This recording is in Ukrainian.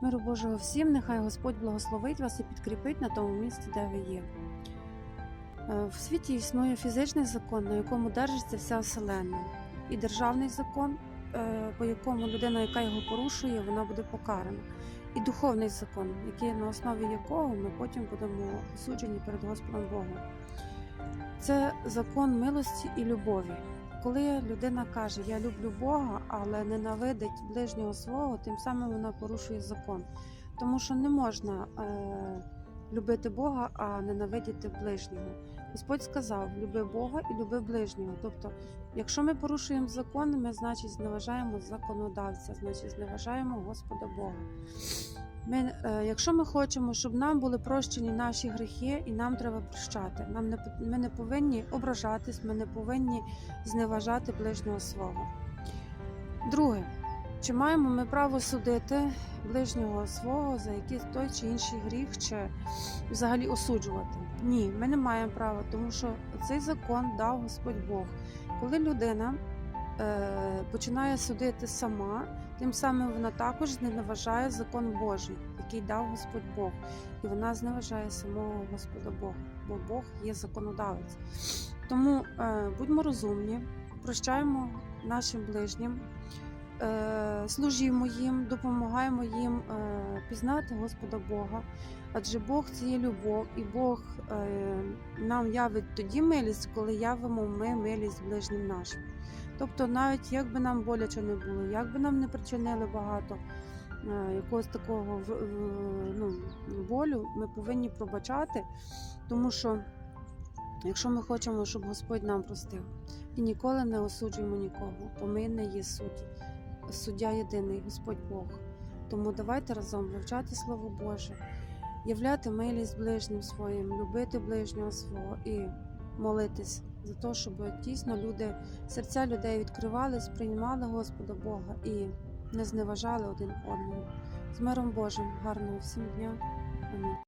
Миру Божого всім, нехай Господь благословить вас і підкріпить на тому місці, де ви є. Е, В світі існує фізичний закон, на якому держиться вся вселенна, і державний закон, е, по якому людина, яка його порушує, вона буде покарана. І духовний закон, який на основі якого ми потім будемо осуджені перед Господом Богом. Це закон милості і любові. Коли людина каже Я люблю Бога, але ненавидить ближнього свого, тим самим вона порушує закон. Тому що не можна е, любити Бога, а ненавидіти ближнього. Господь сказав: люби Бога і люби ближнього. Тобто, якщо ми порушуємо закон, ми значить зневажаємо законодавця, значить зневажаємо Господа Бога. Ми, е, якщо ми хочемо, щоб нам були прощені наші гріхи, і нам треба прощати. Нам не ми не повинні ображатись, ми не повинні зневажати ближнього свого. Друге, чи маємо ми право судити ближнього свого за якийсь той чи інший гріх, чи взагалі осуджувати? Ні, ми не маємо права, тому що цей закон дав Господь Бог. Коли людина е, починає судити сама, тим самим вона також зневажає закон Божий, який дав Господь Бог, і вона зневажає самого Господа Бога, бо Бог є законодавець. Тому е, будьмо розумні, прощаємо нашим ближнім, служімо їм, допомагаємо їм е, пізнати Господа Бога. Адже Бог це є любов, і Бог е, нам явить тоді милість, коли явимо ми милість ближнім нашим. Тобто, навіть як би нам боляче не було, як би нам не причинили багато е, якогось такого ну, болю, ми повинні пробачати, тому що якщо ми хочемо, щоб Господь нам простив, і ніколи не осуджуємо нікого, бо ми не є судді. Суддя єдиний, Господь Бог. Тому давайте разом вивчати Слово Боже, являти милість ближнім своїм, любити ближнього свого і молитись за те, щоб дійсно люди, серця людей відкривались, приймали Господа Бога і не зневажали один одного. З миром Божим, гарного всім дня. Амінь.